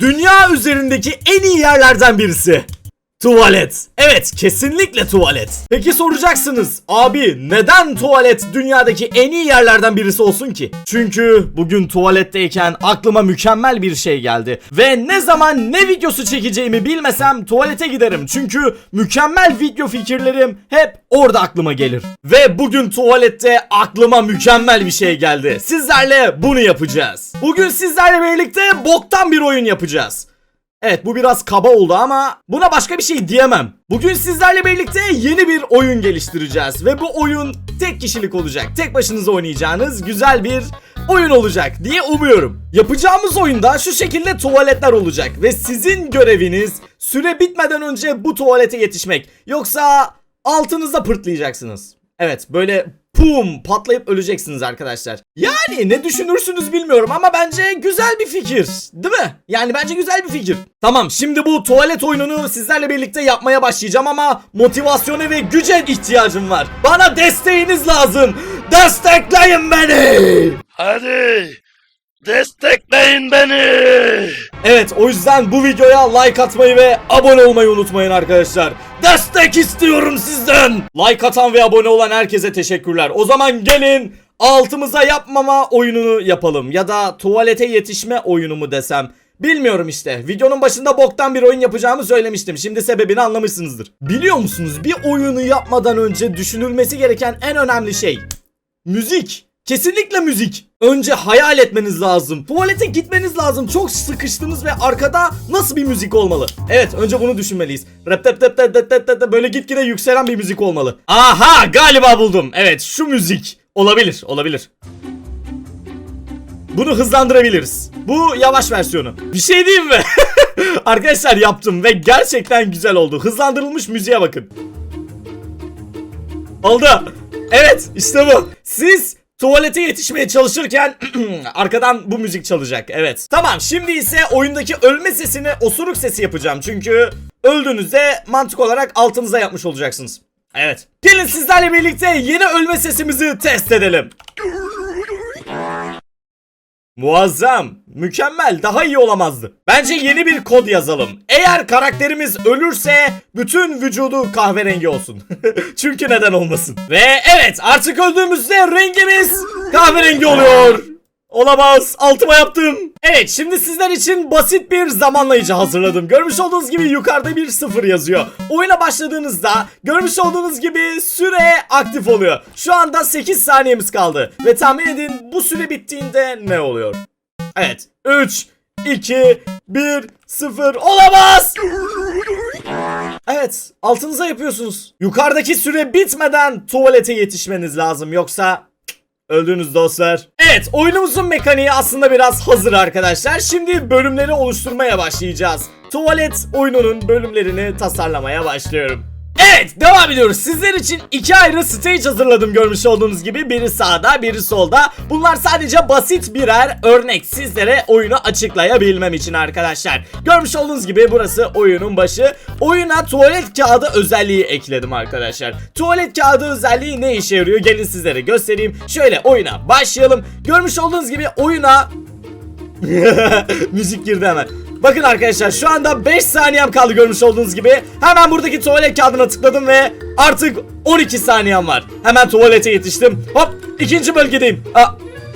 Dünya üzerindeki en iyi yerlerden birisi. Tuvalet. Evet, kesinlikle tuvalet. Peki soracaksınız, abi neden tuvalet dünyadaki en iyi yerlerden birisi olsun ki? Çünkü bugün tuvaletteyken aklıma mükemmel bir şey geldi. Ve ne zaman ne videosu çekeceğimi bilmesem tuvalete giderim. Çünkü mükemmel video fikirlerim hep orada aklıma gelir. Ve bugün tuvalette aklıma mükemmel bir şey geldi. Sizlerle bunu yapacağız. Bugün sizlerle birlikte boktan bir oyun yapacağız. Evet bu biraz kaba oldu ama buna başka bir şey diyemem. Bugün sizlerle birlikte yeni bir oyun geliştireceğiz ve bu oyun tek kişilik olacak. Tek başınıza oynayacağınız güzel bir oyun olacak diye umuyorum. Yapacağımız oyunda şu şekilde tuvaletler olacak ve sizin göreviniz süre bitmeden önce bu tuvalete yetişmek. Yoksa altınızda pırtlayacaksınız. Evet böyle pum patlayıp öleceksiniz arkadaşlar. Yani ne düşünürsünüz bilmiyorum ama bence güzel bir fikir. Değil mi? Yani bence güzel bir fikir. Tamam şimdi bu tuvalet oyununu sizlerle birlikte yapmaya başlayacağım ama motivasyona ve güce ihtiyacım var. Bana desteğiniz lazım. Destekleyin beni. Hadi destekleyin beni. Evet o yüzden bu videoya like atmayı ve abone olmayı unutmayın arkadaşlar. Destek istiyorum sizden. Like atan ve abone olan herkese teşekkürler. O zaman gelin altımıza yapmama oyununu yapalım. Ya da tuvalete yetişme oyunu mu desem. Bilmiyorum işte. Videonun başında boktan bir oyun yapacağımı söylemiştim. Şimdi sebebini anlamışsınızdır. Biliyor musunuz bir oyunu yapmadan önce düşünülmesi gereken en önemli şey Müzik. Kesinlikle müzik. Önce hayal etmeniz lazım. Tuvalete gitmeniz lazım. Çok sıkıştınız ve arkada nasıl bir müzik olmalı? Evet, önce bunu düşünmeliyiz. Rap tap tap tap tap tap böyle gitgide yükselen bir müzik olmalı. Aha, galiba buldum. Evet, şu müzik olabilir, olabilir. Bunu hızlandırabiliriz. Bu yavaş versiyonu. Bir şey diyeyim mi? Arkadaşlar yaptım ve gerçekten güzel oldu. Hızlandırılmış müziğe bakın. Oldu. Evet işte bu. Siz tuvalete yetişmeye çalışırken arkadan bu müzik çalacak. Evet. Tamam şimdi ise oyundaki ölme sesini osuruk sesi yapacağım. Çünkü öldüğünüzde mantık olarak altınıza yapmış olacaksınız. Evet. Gelin sizlerle birlikte yeni ölme sesimizi test edelim. Muazzam, mükemmel, daha iyi olamazdı. Bence yeni bir kod yazalım. Eğer karakterimiz ölürse bütün vücudu kahverengi olsun. Çünkü neden olmasın. Ve evet artık öldüğümüzde rengimiz kahverengi oluyor. Olamaz. Altıma yaptım. Evet şimdi sizler için basit bir zamanlayıcı hazırladım. Görmüş olduğunuz gibi yukarıda bir sıfır yazıyor. Oyuna başladığınızda görmüş olduğunuz gibi süre aktif oluyor. Şu anda 8 saniyemiz kaldı. Ve tahmin edin bu süre bittiğinde ne oluyor? Evet. 3, 2, 1, 0. Olamaz! Evet. Altınıza yapıyorsunuz. Yukarıdaki süre bitmeden tuvalete yetişmeniz lazım. Yoksa Öldünüz dostlar. Evet oyunumuzun mekaniği aslında biraz hazır arkadaşlar. Şimdi bölümleri oluşturmaya başlayacağız. Tuvalet oyununun bölümlerini tasarlamaya başlıyorum. Evet devam ediyoruz. Sizler için iki ayrı stage hazırladım görmüş olduğunuz gibi. Biri sağda biri solda. Bunlar sadece basit birer örnek sizlere oyunu açıklayabilmem için arkadaşlar. Görmüş olduğunuz gibi burası oyunun başı. Oyuna tuvalet kağıdı özelliği ekledim arkadaşlar. Tuvalet kağıdı özelliği ne işe yarıyor? Gelin sizlere göstereyim. Şöyle oyuna başlayalım. Görmüş olduğunuz gibi oyuna Müzik girdi hemen. Bakın arkadaşlar şu anda 5 saniyem kaldı görmüş olduğunuz gibi. Hemen buradaki tuvalet kağıdına tıkladım ve artık 12 saniyem var. Hemen tuvalete yetiştim. Hop ikinci bölgedeyim. Aa,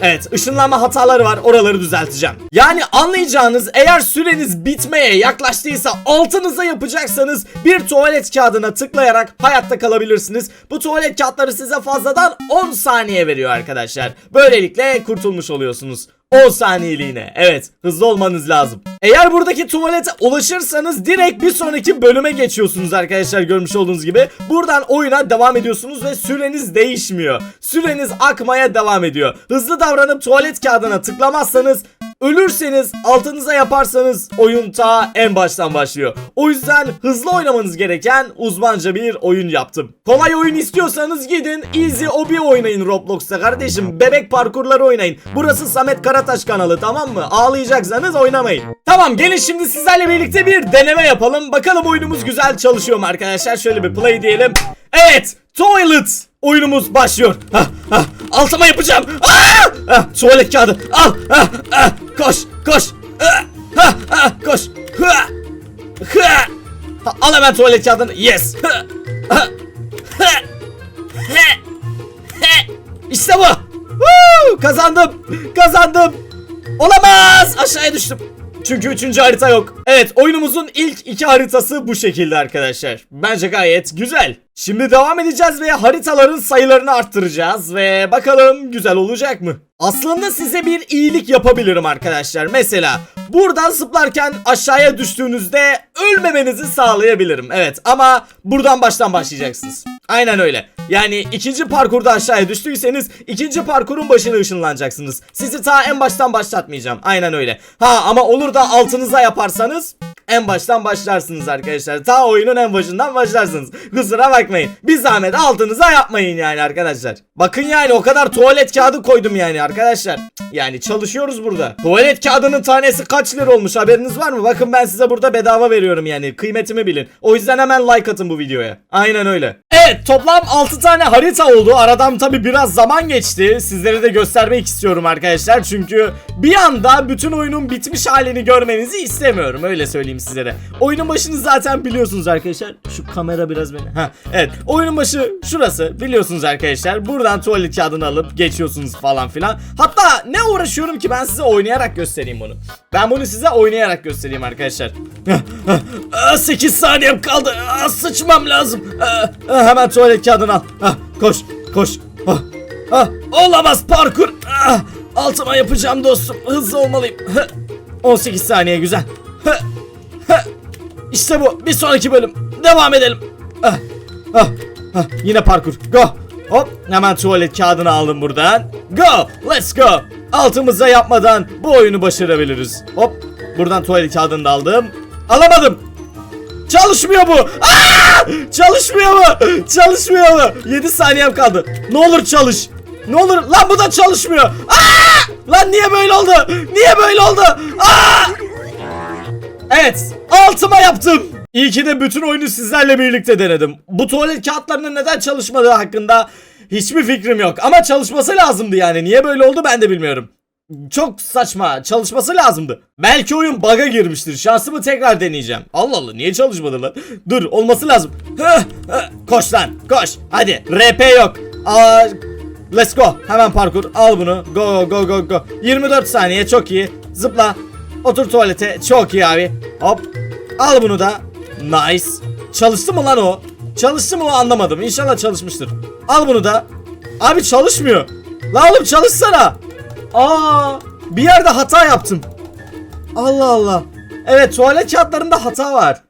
Evet ışınlanma hataları var oraları düzelteceğim. Yani anlayacağınız eğer süreniz bitmeye yaklaştıysa altınıza yapacaksanız bir tuvalet kağıdına tıklayarak hayatta kalabilirsiniz. Bu tuvalet kağıtları size fazladan 10 saniye veriyor arkadaşlar. Böylelikle kurtulmuş oluyorsunuz. 10 saniyeliğine. Evet hızlı olmanız lazım. Eğer buradaki tuvalete ulaşırsanız direkt bir sonraki bölüme geçiyorsunuz arkadaşlar görmüş olduğunuz gibi. Buradan oyuna devam ediyorsunuz ve süreniz değişmiyor. Süreniz akmaya devam ediyor. Hızlı davranıp tuvalet kağıdına tıklamazsanız Ölürseniz altınıza yaparsanız oyun ta en baştan başlıyor. O yüzden hızlı oynamanız gereken uzmanca bir oyun yaptım. Kolay oyun istiyorsanız gidin Easy Obi oynayın Roblox'ta kardeşim. Bebek parkurları oynayın. Burası Samet Karataş kanalı tamam mı? Ağlayacaksanız oynamayın. Tamam gelin şimdi sizlerle birlikte bir deneme yapalım. Bakalım oyunumuz güzel çalışıyor mu arkadaşlar? Şöyle bir play diyelim. Evet Toilet oyunumuz başlıyor. Hah, hah, altıma yapacağım. Aa! Ah, tuvalet kağıdı al. Ah, ah, koş koş. Ah, Ha, ha, koş. Ha, ha. Ha, Al hemen tuvalet kağıdını. Yes. Ha, ha, ha, ha, ha. İşte bu. Woo! Kazandım. Kazandım. Olamaz. Aşağıya düştüm. Çünkü üçüncü harita yok. Evet oyunumuzun ilk iki haritası bu şekilde arkadaşlar. Bence gayet güzel. Şimdi devam edeceğiz ve haritaların sayılarını arttıracağız ve bakalım güzel olacak mı? Aslında size bir iyilik yapabilirim arkadaşlar. Mesela buradan zıplarken aşağıya düştüğünüzde ölmemenizi sağlayabilirim. Evet ama buradan baştan başlayacaksınız. Aynen öyle. Yani ikinci parkurda aşağıya düştüyseniz ikinci parkurun başına ışınlanacaksınız. Sizi ta en baştan başlatmayacağım. Aynen öyle. Ha ama olur da altınıza yaparsanız en baştan başlarsınız arkadaşlar. Ta oyunun en başından başlarsınız. Kusura bakmayın. Bir zahmet altınıza yapmayın yani arkadaşlar. Bakın yani o kadar tuvalet kağıdı koydum yani arkadaşlar. Yani çalışıyoruz burada. Tuvalet kağıdının tanesi kaç lira olmuş haberiniz var mı? Bakın ben size burada bedava veriyorum yani. Kıymetimi bilin. O yüzden hemen like atın bu videoya. Aynen öyle. Evet toplam 6 tane harita oldu. Aradan tabi biraz zaman geçti. Sizlere de göstermek istiyorum arkadaşlar. Çünkü bir anda bütün oyunun bitmiş halini görmenizi istemiyorum. Öyle söyleyeyim sizlere. Oyunun başını zaten biliyorsunuz arkadaşlar. Şu kamera biraz beni. Ha, evet. Oyunun başı şurası. Biliyorsunuz arkadaşlar. Buradan tuvalet kağıdını alıp geçiyorsunuz falan filan. Hatta ne uğraşıyorum ki ben size oynayarak göstereyim bunu. Ben bunu size oynayarak göstereyim arkadaşlar. 8 saniyem kaldı. Sıçmam lazım. Hemen tuvalet kağıdını al. Koş, koş. Olamaz parkur. Altıma yapacağım dostum. Hızlı olmalıyım. Hı, 18 saniye güzel. İşte bu. Bir sonraki bölüm. Devam edelim. Ah, ah, ah. Yine parkur. Go. Hop. Hemen tuvalet kağıdını aldım buradan. Go. Let's go. Altımıza yapmadan bu oyunu başarabiliriz. Hop. Buradan tuvalet kağıdını da aldım. Alamadım. Çalışmıyor bu. Aa! Çalışmıyor mu? Çalışmıyor mu? 7 saniyem kaldı. Ne olur çalış. Ne olur. Lan bu da çalışmıyor. Aa! Lan niye böyle oldu? Niye böyle oldu? Aa! Evet. Altıma yaptım. İyi ki de bütün oyunu sizlerle birlikte denedim. Bu tuvalet kağıtlarının neden çalışmadığı hakkında hiçbir fikrim yok. Ama çalışması lazımdı yani. Niye böyle oldu ben de bilmiyorum. Çok saçma. Çalışması lazımdı. Belki oyun bug'a girmiştir. Şansımı tekrar deneyeceğim. Allah Allah niye çalışmadı lan? Dur olması lazım. Koş lan koş. Hadi RP yok. Aa, let's go. Hemen parkur. Al bunu. Go go go go. 24 saniye çok iyi. Zıpla. Otur tuvalete. Çok iyi abi. Hop. Al bunu da. Nice. Çalıştı mı lan o? Çalıştı mı o anlamadım. İnşallah çalışmıştır. Al bunu da. Abi çalışmıyor. La oğlum çalışsana. Aa, bir yerde hata yaptım. Allah Allah. Evet tuvalet kağıtlarında hata var.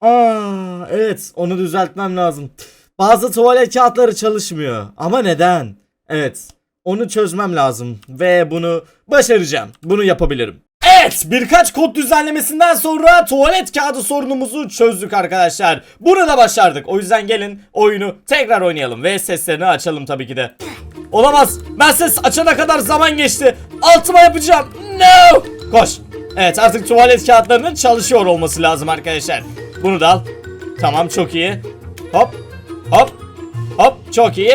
Aa, evet onu düzeltmem lazım. Bazı tuvalet kağıtları çalışmıyor. Ama neden? Evet. Onu çözmem lazım ve bunu başaracağım. Bunu yapabilirim. Evet birkaç kod düzenlemesinden sonra tuvalet kağıdı sorunumuzu çözdük arkadaşlar. Bunu da başardık. O yüzden gelin oyunu tekrar oynayalım ve seslerini açalım tabii ki de. Olamaz. Ben ses açana kadar zaman geçti. Altıma yapacağım. No. Koş. Evet artık tuvalet kağıtlarının çalışıyor olması lazım arkadaşlar. Bunu da al. Tamam çok iyi. Hop. Hop. Hop çok iyi.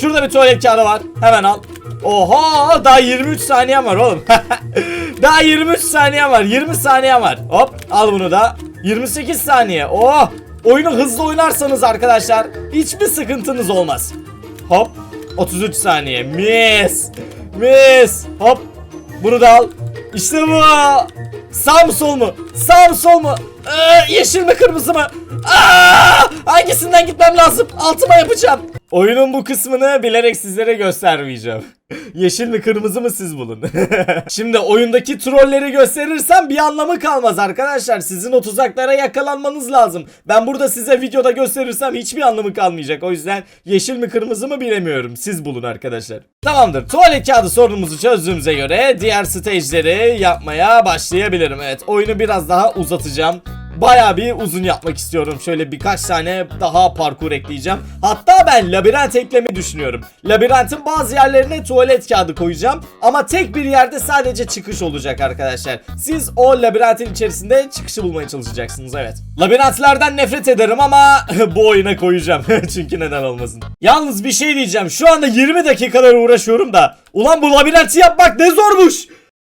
Şurada bir tuvalet kağıdı var. Hemen al. Oha daha 23 saniye var oğlum. daha 23 saniye var. 20 saniye var. Hop al bunu da. 28 saniye. Oh. Oyunu hızlı oynarsanız arkadaşlar hiçbir sıkıntınız olmaz. Hop. 33 saniye. Mis. Mis. Hop. Bunu da al. İşte bu. Sağ mı sol mu? Sağ mı sol mu? Ee, yeşil mi kırmızı mı? Aa! Hangisinden gitmem lazım? Altıma yapacağım. Oyunun bu kısmını bilerek sizlere göstermeyeceğim. Yeşil mi kırmızı mı siz bulun. Şimdi oyundaki trolleri gösterirsem bir anlamı kalmaz arkadaşlar. Sizin o tuzaklara yakalanmanız lazım. Ben burada size videoda gösterirsem hiçbir anlamı kalmayacak. O yüzden yeşil mi kırmızı mı bilemiyorum. Siz bulun arkadaşlar. Tamamdır. Tuvalet kağıdı sorunumuzu çözdüğümüze göre diğer stage'leri yapmaya başlayabilirim. Evet oyunu biraz daha uzatacağım. Baya bir uzun yapmak istiyorum. Şöyle birkaç tane daha parkur ekleyeceğim. Hatta ben labirent eklemeyi düşünüyorum. Labirentin bazı yerlerine tuvalet kağıdı koyacağım. Ama tek bir yerde sadece çıkış olacak arkadaşlar. Siz o labirentin içerisinde çıkışı bulmaya çalışacaksınız evet. Labirentlerden nefret ederim ama bu oyuna koyacağım. Çünkü neden olmasın. Yalnız bir şey diyeceğim. Şu anda 20 dakikalar uğraşıyorum da. Ulan bu labirenti yapmak ne zormuş.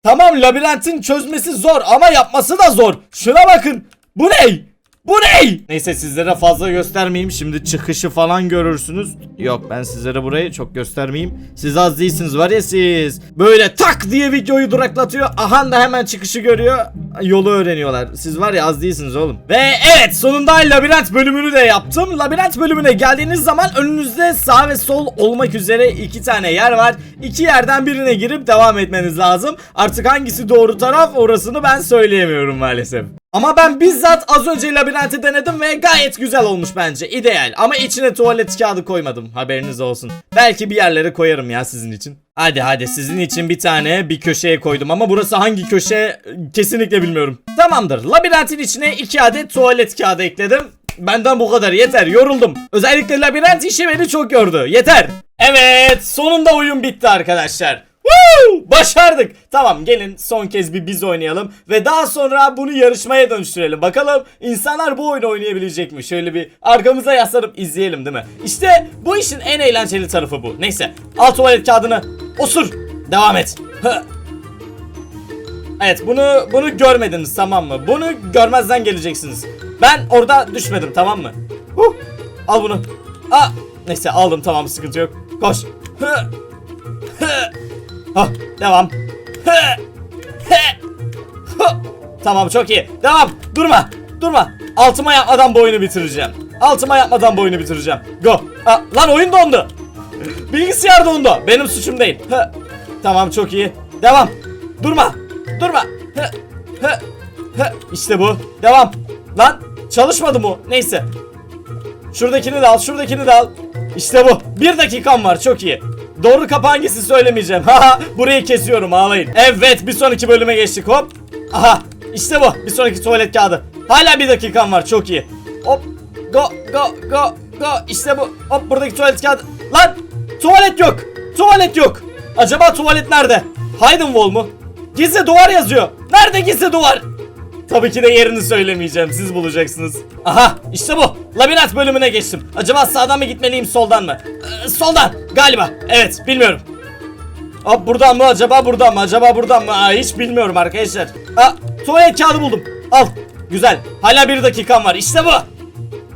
Tamam labirentin çözmesi zor ama yapması da zor. Şuna bakın. Bu ne? Bu ne? Neyse sizlere fazla göstermeyeyim. Şimdi çıkışı falan görürsünüz. Yok ben sizlere burayı çok göstermeyeyim. Siz az değilsiniz var ya siz. Böyle tak diye videoyu duraklatıyor. Ahan da hemen çıkışı görüyor. Yolu öğreniyorlar. Siz var ya az değilsiniz oğlum. Ve evet sonunda labirent bölümünü de yaptım. Labirent bölümüne geldiğiniz zaman önünüzde sağ ve sol olmak üzere iki tane yer var. İki yerden birine girip devam etmeniz lazım. Artık hangisi doğru taraf orasını ben söyleyemiyorum maalesef. Ama ben bizzat az önce labirenti denedim ve gayet güzel olmuş bence. ideal. Ama içine tuvalet kağıdı koymadım. Haberiniz olsun. Belki bir yerlere koyarım ya sizin için. Hadi hadi sizin için bir tane bir köşeye koydum ama burası hangi köşe kesinlikle bilmiyorum. Tamamdır. Labirentin içine iki adet tuvalet kağıdı ekledim. Benden bu kadar yeter yoruldum. Özellikle labirent işi beni çok yordu. Yeter. Evet sonunda oyun bitti arkadaşlar. Başardık. Tamam gelin son kez bir biz oynayalım ve daha sonra bunu yarışmaya dönüştürelim. Bakalım insanlar bu oyunu oynayabilecek mi? Şöyle bir arkamıza yaslanıp izleyelim değil mi? İşte bu işin en eğlenceli tarafı bu. Neyse al tuvalet kağıdını osur. Devam et. Evet bunu bunu görmediniz tamam mı? Bunu görmezden geleceksiniz. Ben orada düşmedim tamam mı? Huh. Al bunu. Aa, neyse aldım tamam sıkıntı yok. Koş. Hı. Hı. Devam. Tamam çok iyi. Devam. Durma. Durma. Altıma yapmadan bu oyunu bitireceğim. Altıma yapmadan bu oyunu bitireceğim. Go. Aa, lan oyun dondu. Bilgisayar dondu. Benim suçum değil. Tamam çok iyi. Devam. Durma. Durma. İşte bu. Devam. Lan çalışmadı mı? Neyse. Şuradakini de al, şuradakini de al. İşte bu. Bir dakikam var, çok iyi. Doğru kapı hangisi söylemeyeceğim. Haha, burayı kesiyorum, ağlayın. Evet, bir sonraki bölüme geçtik, hop. Aha, işte bu. Bir sonraki tuvalet kağıdı. Hala bir dakikam var, çok iyi. Hop, go, go, go, go. İşte bu. Hop, buradaki tuvalet kağıdı. Lan, tuvalet yok. Tuvalet yok. Acaba tuvalet nerede? Hidden wall mu? Gizli duvar yazıyor. Nerede gizli duvar? Tabii ki de yerini söylemeyeceğim. Siz bulacaksınız. Aha işte bu. Labirent bölümüne geçtim. Acaba sağdan mı gitmeliyim soldan mı? Ee, soldan galiba. Evet bilmiyorum. Hop buradan mı acaba buradan mı acaba buradan mı? Aa, hiç bilmiyorum arkadaşlar. Aa, tuvalet kağıdı buldum. Al. Güzel. Hala bir dakikam var. İşte bu.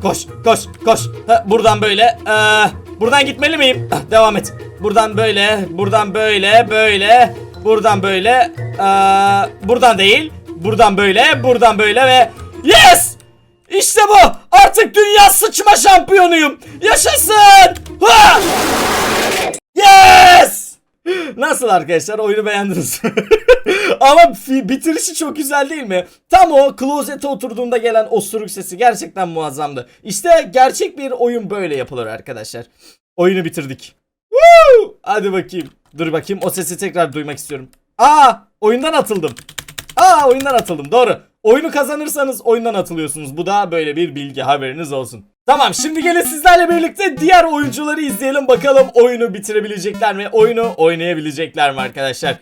Koş koş koş. Ha, buradan böyle. Ee, buradan gitmeli miyim? Ah, devam et. Buradan böyle. Buradan böyle. Böyle. Buradan böyle. Ee, buradan değil. Buradan böyle. Buradan böyle ve yes! İşte bu. Sıçma şampiyonuyum. Yaşasın. Ha! Yes! Nasıl arkadaşlar oyunu beğendiniz? Ama bitirişi çok güzel değil mi? Tam o klozete oturduğunda gelen osuruk sesi gerçekten muazzamdı. İşte gerçek bir oyun böyle yapılır arkadaşlar. Oyunu bitirdik. Woo! Hadi bakayım. Dur bakayım o sesi tekrar duymak istiyorum. Aa oyundan atıldım. Aa oyundan atıldım doğru. Oyunu kazanırsanız oyundan atılıyorsunuz. Bu da böyle bir bilgi haberiniz olsun. Tamam şimdi gelin sizlerle birlikte diğer oyuncuları izleyelim bakalım oyunu bitirebilecekler mi? Oyunu oynayabilecekler mi arkadaşlar?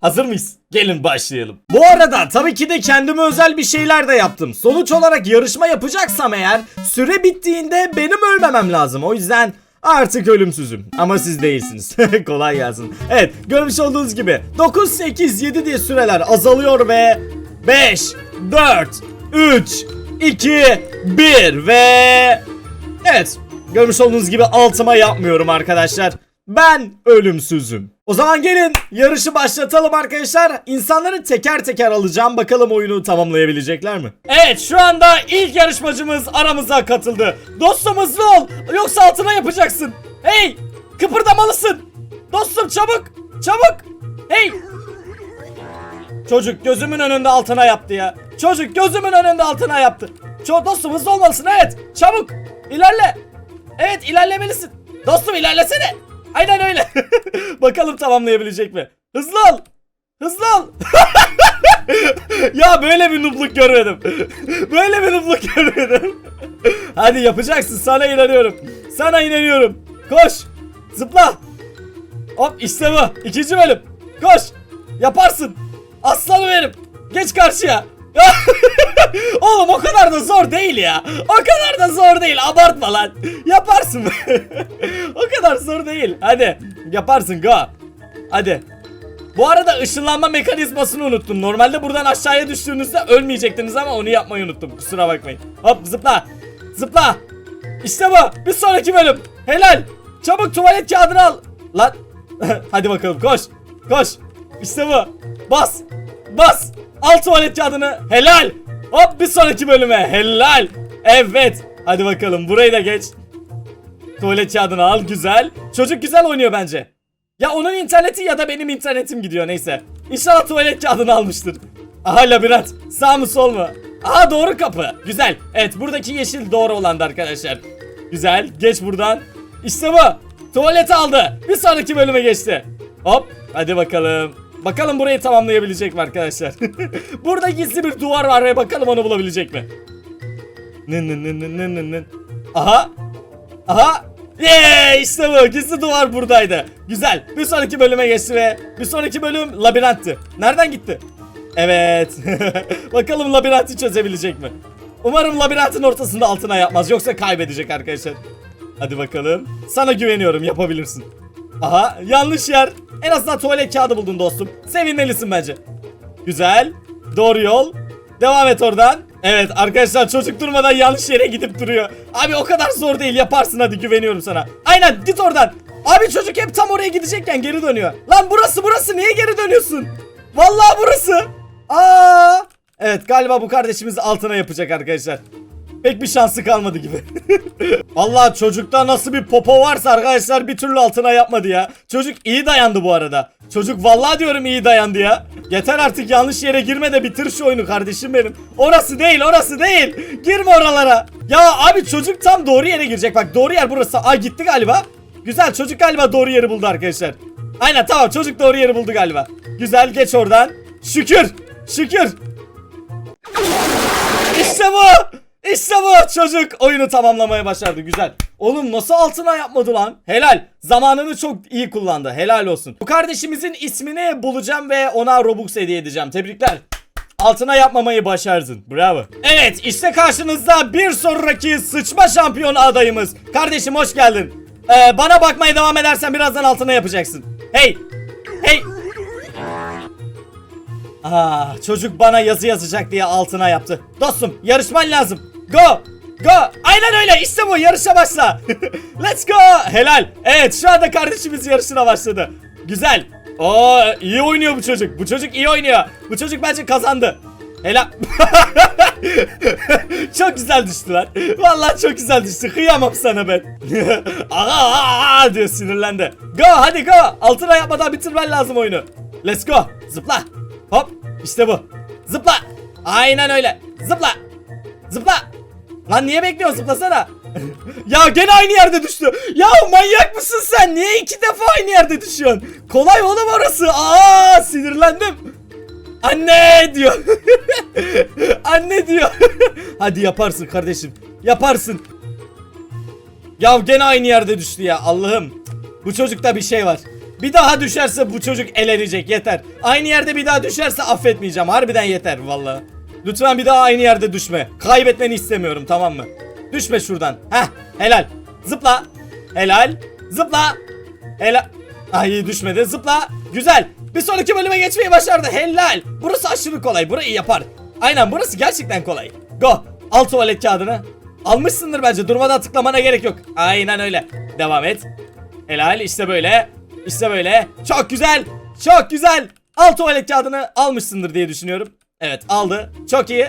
Hazır mıyız? Gelin başlayalım. Bu arada tabii ki de kendime özel bir şeyler de yaptım. Sonuç olarak yarışma yapacaksam eğer süre bittiğinde benim ölmemem lazım. O yüzden Artık ölümsüzüm ama siz değilsiniz. Kolay gelsin. Evet görmüş olduğunuz gibi 9, 8, 7 diye süreler azalıyor ve 5, 4, 3, 2, 1 ve Evet görmüş olduğunuz gibi altıma yapmıyorum arkadaşlar. Ben ölümsüzüm. O zaman gelin yarışı başlatalım arkadaşlar. İnsanları teker teker alacağım. Bakalım oyunu tamamlayabilecekler mi? Evet şu anda ilk yarışmacımız aramıza katıldı. Dostum hızlı ol. Yoksa altına yapacaksın. Hey kıpırdamalısın. Dostum çabuk. Çabuk. Hey. Çocuk gözümün önünde altına yaptı ya. Çocuk gözümün önünde altına yaptı. Ço dostum hızlı olmalısın evet. Çabuk. İlerle. Evet ilerlemelisin. Dostum ilerlesene. Aynen öyle. Bakalım tamamlayabilecek mi? Hızlı ol. Hızlı ol. ya böyle bir nubluk görmedim. böyle bir nubluk görmedim. Hadi yapacaksın sana inanıyorum. Sana inanıyorum. Koş. Zıpla. Hop işte bu. İkinci bölüm. Koş. Yaparsın. Aslanım benim. Geç karşıya. Oğlum o kadar da zor değil ya. O kadar da zor değil. Abartma lan. Yaparsın. o kadar zor değil. Hadi. Yaparsın go. Hadi. Bu arada ışınlanma mekanizmasını unuttum. Normalde buradan aşağıya düştüğünüzde ölmeyecektiniz ama onu yapmayı unuttum. Kusura bakmayın. Hop zıpla. Zıpla. İşte bu. Bir sonraki bölüm. Helal. Çabuk tuvalet kağıdını al. Lan. Hadi bakalım koş. Koş. İşte bu. Bas. Bas. Al tuvalet kağıdını. Helal. Hop bir sonraki bölüme. Helal. Evet. Hadi bakalım burayı da geç. Tuvalet kağıdını al güzel. Çocuk güzel oynuyor bence. Ya onun interneti ya da benim internetim gidiyor neyse. İnşallah tuvalet kağıdını almıştır. Aha labirent. Sağ mı sol mu? Aha doğru kapı. Güzel. Evet buradaki yeşil doğru olandı arkadaşlar. Güzel. Geç buradan. İşte bu. Tuvalet aldı. Bir sonraki bölüme geçti. Hop. Hadi bakalım. Bakalım burayı tamamlayabilecek mi arkadaşlar? Burada gizli bir duvar var ve bakalım onu bulabilecek mi? Nın nın nın nın nın nın nın. Aha. Aha. Yeee işte bu gizli duvar buradaydı. Güzel. Bir sonraki bölüme geçti ve bir sonraki bölüm labirentti. Nereden gitti? Evet. Bakalım labirenti çözebilecek mi? Umarım labirentin ortasında altına yapmaz yoksa kaybedecek arkadaşlar. Hadi bakalım. Sana güveniyorum yapabilirsin. Aha yanlış yer. En azından tuvalet kağıdı buldun dostum. Sevinmelisin bence. Güzel. Doğru yol. Devam et oradan. Evet arkadaşlar çocuk durmadan yanlış yere gidip duruyor. Abi o kadar zor değil yaparsın hadi güveniyorum sana. Aynen git oradan. Abi çocuk hep tam oraya gidecekken geri dönüyor. Lan burası burası niye geri dönüyorsun? Vallahi burası. Aa! Evet galiba bu kardeşimiz altına yapacak arkadaşlar. Pek bir şansı kalmadı gibi. Allah çocukta nasıl bir popo varsa arkadaşlar bir türlü altına yapmadı ya. Çocuk iyi dayandı bu arada. Çocuk vallahi diyorum iyi dayandı ya. Yeter artık yanlış yere girme de bitir şu oyunu kardeşim benim. Orası değil orası değil. Girme oralara. Ya abi çocuk tam doğru yere girecek. Bak doğru yer burası. Aa gitti galiba. Güzel çocuk galiba doğru yeri buldu arkadaşlar. Aynen tamam çocuk doğru yeri buldu galiba. Güzel geç oradan. Şükür. Şükür. İşte bu. İşte bu çocuk oyunu tamamlamaya başardı güzel. Oğlum nasıl altına yapmadı lan? Helal. Zamanını çok iyi kullandı. Helal olsun. Bu kardeşimizin ismini bulacağım ve ona Robux hediye edeceğim. Tebrikler. Altına yapmamayı başardın. Bravo. Evet işte karşınızda bir sonraki sıçma şampiyon adayımız. Kardeşim hoş geldin. Ee, bana bakmaya devam edersen birazdan altına yapacaksın. Hey. Hey. Aa, çocuk bana yazı yazacak diye altına yaptı. Dostum yarışman lazım. Go. Go. Aynen öyle işte bu yarışa başla. Let's go. Helal. Evet şu anda kardeşimiz yarışına başladı. Güzel. Oo iyi oynuyor bu çocuk. Bu çocuk iyi oynuyor. Bu çocuk bence kazandı. Helal. çok güzel düştüler. Vallahi çok güzel düştü. Kıyamam sana ben. Aha, aha, aha diyor sinirlendi. Go hadi go. Altına yapmadan bitirmen lazım oyunu. Let's go. Zıpla. Hop. İşte bu. Zıpla. Aynen öyle. Zıpla. Zıpla. Lan niye bekliyorsun zıplasana. ya gene aynı yerde düştü. Ya manyak mısın sen? Niye iki defa aynı yerde düşüyorsun? Kolay oğlum orası. Aa sinirlendim. Anne diyor. Anne diyor. Hadi yaparsın kardeşim. Yaparsın. Ya gene aynı yerde düştü ya Allah'ım. Bu çocukta bir şey var. Bir daha düşerse bu çocuk elenecek yeter. Aynı yerde bir daha düşerse affetmeyeceğim. Harbiden yeter vallahi. Lütfen bir daha aynı yerde düşme. Kaybetmeni istemiyorum tamam mı? Düşme şuradan. Heh helal. Zıpla. Helal. Zıpla. Helal. Ay düşmedi. Zıpla. Güzel. Bir sonraki bölüme geçmeyi başardı. Helal. Burası aşırı kolay. Burayı yapar. Aynen burası gerçekten kolay. Go. Al tuvalet kağıdını. Almışsındır bence. Durmadan tıklamana gerek yok. Aynen öyle. Devam et. Helal işte böyle. İşte böyle. Çok güzel. Çok güzel. Al tuvalet kağıdını almışsındır diye düşünüyorum. Evet aldı. Çok iyi.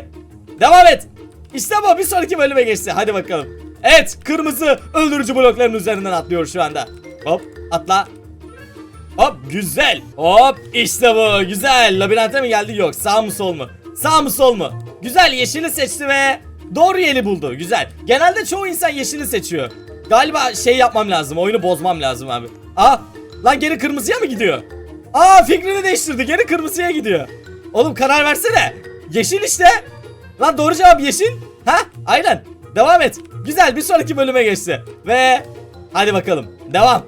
Devam et. İşte bu bir sonraki bölüme geçti. Hadi bakalım. Evet kırmızı öldürücü blokların üzerinden atlıyor şu anda. Hop atla. Hop güzel. Hop işte bu güzel. Labirente mi geldi yok sağ mı sol mu? Sağ mı sol mu? Güzel yeşili seçti ve doğru yeri buldu. Güzel. Genelde çoğu insan yeşili seçiyor. Galiba şey yapmam lazım. Oyunu bozmam lazım abi. Aa lan geri kırmızıya mı gidiyor? Aa fikrini değiştirdi. Geri kırmızıya gidiyor. Oğlum karar versene. Yeşil işte. Lan doğru cevap yeşil. Ha? Aynen. Devam et. Güzel bir sonraki bölüme geçti. Ve hadi bakalım. Devam.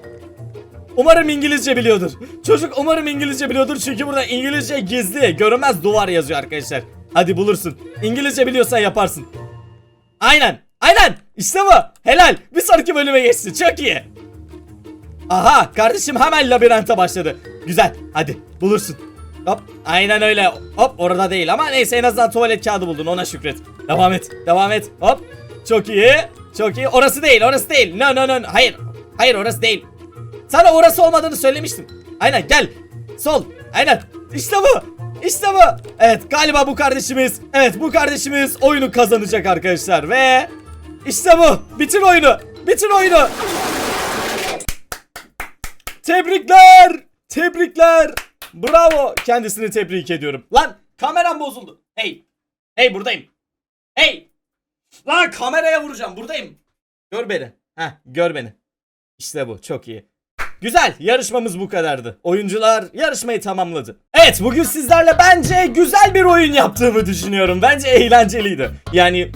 Umarım İngilizce biliyordur. Çocuk umarım İngilizce biliyordur çünkü burada İngilizce gizli, görünmez duvar yazıyor arkadaşlar. Hadi bulursun. İngilizce biliyorsan yaparsın. Aynen. Aynen. İşte bu. Helal. Bir sonraki bölüme geçti. Çok iyi. Aha kardeşim hemen labirente başladı. Güzel hadi bulursun. Hop aynen öyle. Hop orada değil ama neyse en azından tuvalet kağıdı buldun ona şükret. Devam et devam et hop. Çok iyi çok iyi. Orası değil orası değil. No no no hayır. Hayır orası değil. Sana orası olmadığını söylemiştim. Aynen gel. Sol. Aynen. İşte bu. İşte bu. Evet galiba bu kardeşimiz. Evet bu kardeşimiz oyunu kazanacak arkadaşlar. Ve işte bu. Bitir oyunu. Bitir oyunu. Tebrikler. Tebrikler. Bravo. Kendisini tebrik ediyorum. Lan kameram bozuldu. Hey. Hey buradayım. Hey. Lan kameraya vuracağım. Buradayım. Gör beni. Heh gör beni. İşte bu çok iyi. Güzel yarışmamız bu kadardı. Oyuncular yarışmayı tamamladı. Evet bugün sizlerle bence güzel bir oyun yaptığımı düşünüyorum. Bence eğlenceliydi. Yani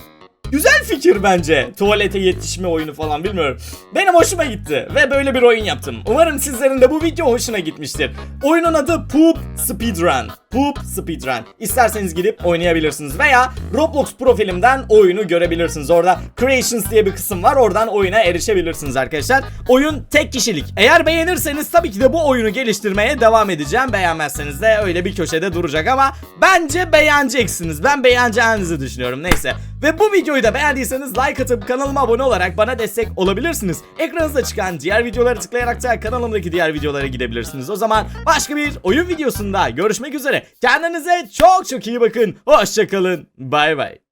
güzel fikir bence. Tuvalete yetişme oyunu falan bilmiyorum. Benim hoşuma gitti ve böyle bir oyun yaptım. Umarım sizlerin de bu video hoşuna gitmiştir. Oyunun adı Poop Speedrun. Poop Speedrun. İsterseniz gidip oynayabilirsiniz veya Roblox profilimden oyunu görebilirsiniz. Orada Creations diye bir kısım var. Oradan oyuna erişebilirsiniz arkadaşlar. Oyun tek kişilik. Eğer beğenirseniz tabii ki de bu oyunu geliştirmeye devam edeceğim. Beğenmezseniz de öyle bir köşede duracak ama bence beğeneceksiniz. Ben beğeneceğinizi düşünüyorum. Neyse. Ve bu videoyu da beğendiyseniz like atıp kanalıma abone olarak bana destek olabilirsiniz. Ekranınızda çıkan diğer videoları tıklayarak da kanalımdaki diğer videolara gidebilirsiniz. O zaman başka bir oyun videosunda görüşmek üzere. Kendinize çok çok iyi bakın. Hoşçakalın. Bay bay.